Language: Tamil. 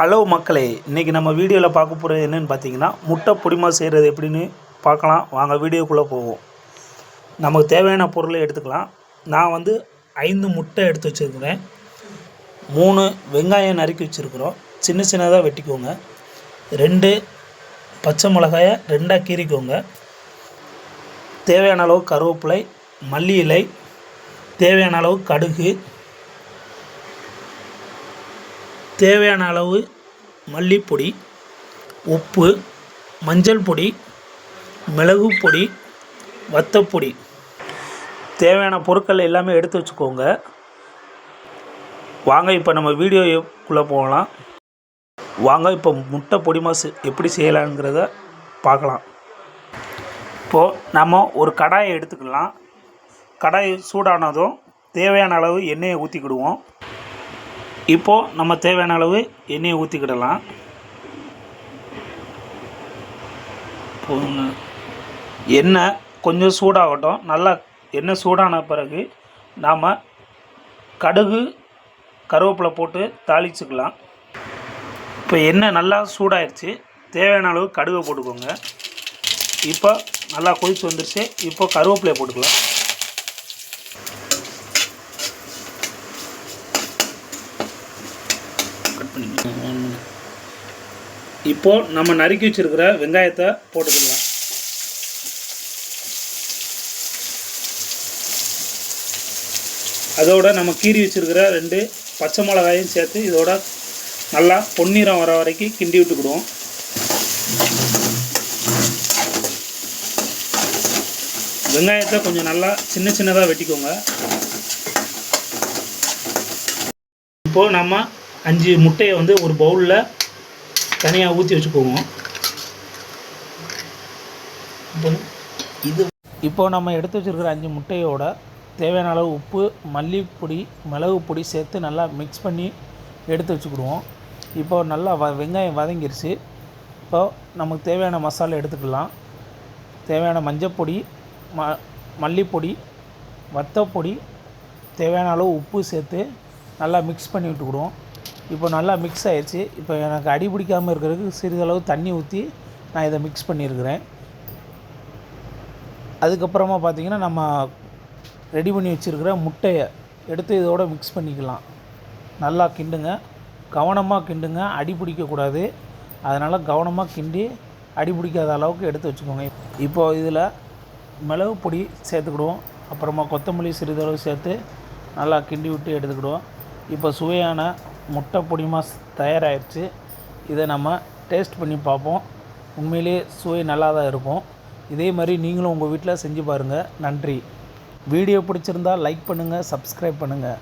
ஹலோ மக்களே இன்றைக்கி நம்ம வீடியோவில் பார்க்க போகிறது என்னென்னு பார்த்தீங்கன்னா முட்டை பொடிமா செய்கிறது எப்படின்னு பார்க்கலாம். வாங்க வீடியோக்குள்ளே போவோம். நமக்கு தேவையான பொருளை எடுத்துக்கலாம். நான் வந்து ஐந்து முட்டை எடுத்து வச்சுருக்கிறேன். மூணு வெங்காயம் நறுக்கி வச்சுருக்குறோம். சின்ன சின்னதாக வெட்டிக்கோங்க. ரெண்டு பச்சை மிளகாயை ரெண்டாக கீறிக்கோங்க. தேவையான அளவு கருவேப்பிலை மல்லி இலை தேவையான அளவு கடுகு தேவையான அளவு மல்லிப்பொடி உப்பு மஞ்சள் பொடி மிளகு பொடி வத்தப்பொடி தேவையான பொருட்கள் எல்லாமே எடுத்து வச்சுக்கோங்க. வாங்க இப்போ நம்ம வீடியோக்குள்ளே போகலாம். வாங்க இப்போ முட்டை பொடி மாசு எப்படி செய்யலாங்கிறத பார்க்கலாம். இப்போது நம்ம ஒரு கடாயை எடுத்துக்கலாம். கடாய் சூடானதும் தேவையான அளவு எண்ணெயை ஊற்றிக்கிடுவோம் இப்போது நம்ம தேவையான அளவு எண்ணெயை ஊற்றிக்கிடலாம் போதுங்க. எண்ணெய் கொஞ்சம் சூடாகட்டும். நல்லா எண்ணெய் சூடான பிறகு நாம் கடுகு கருவேப்பிலை போட்டு தாளிச்சுக்கலாம். இப்போ எண்ணெய் நல்லா சூடாயிருச்சு. தேவையான அளவு கடுகை போட்டுக்கோங்க. இப்போ நல்லா கொதிச்சு வந்துருச்சு. இப்போ கருவேப்பிலையை போட்டுக்கலாம். பண்ணிக்கலாம் இப்போது நம்ம நறுக்கி வச்சுருக்கிற வெங்காயத்தை போட்டுக்கலாம். அதோட நம்ம கீறி வச்சுருக்கிற ரெண்டு பச்சை மிளகாயும் சேர்த்து இதோட நல்லா பொன்னிறம் வர வரைக்கும் கிண்டி விட்டுக்கிடுவோம். வெங்காயத்தை கொஞ்சம் நல்லா சின்ன சின்னதாக வெட்டிக்கோங்க. இப்போது நம்ம அஞ்சு முட்டையை வந்து ஒரு பவுலில் தனியாக ஊற்றி வச்சுக்குவோம். இப்போ இது இப்போது நம்ம எடுத்து வச்சுருக்கிற அஞ்சு முட்டையோட தேவையான அளவு உப்பு மல்லிப்பொடி மிளகு பொடி சேர்த்து நல்லா மிக்ஸ் பண்ணி எடுத்து வச்சுக்கிடுவோம். இப்போ நல்லா வ வெங்காயம் வதங்கிருச்சு. இப்போ நமக்கு தேவையான மசாலா எடுத்துக்கலாம். தேவையான மஞ்சப்பொடி ம மல்லிப்பொடி வத்தப்பொடி தேவையான அளவு உப்பு சேர்த்து நல்லா மிக்ஸ் பண்ணி விட்டுக்கிடுவோம். இப்போ நல்லா மிக்ஸ் ஆயிடுச்சு இப்போ எனக்கு அடி பிடிக்காமல் இருக்கிறதுக்கு சிறிதளவு தண்ணி ஊற்றி நான் இதை மிக்ஸ் பண்ணியிருக்கிறேன். அதுக்கப்புறமா பார்த்தீங்கன்னா நம்ம ரெடி பண்ணி வச்சுருக்கிற முட்டையை எடுத்து இதோட மிக்ஸ் பண்ணிக்கலாம். நல்லா கிண்டுங்க. கவனமாக கிண்டுங்க. அடி பிடிக்கக்கூடாது. அதனால் கவனமாக கிண்டி அடி பிடிக்காத அளவுக்கு எடுத்து வச்சுக்கோங்க. இப்போது இதில் மிளகு பொடி சேர்த்துக்கிடுவோம். அப்புறமா கொத்தமல்லி சிறிதளவு சேர்த்து நல்லா கிண்டி விட்டு எடுத்துக்கிடுவோம். இப்போ சுவையான முட்டை பொடிமா தயாராகிடுச்சு இதை நம்ம டேஸ்ட் பண்ணி பார்ப்போம். உண்மையிலேயே சுவை நல்லா தான் இருக்கும். இதே மாதிரி நீங்களும் உங்கள் வீட்டில் செஞ்சு பாருங்கள் நன்றி. வீடியோ பிடிச்சிருந்தா லைக் பண்ணுங்கள் சப்ஸ்கிரைப் பண்ணுங்கள்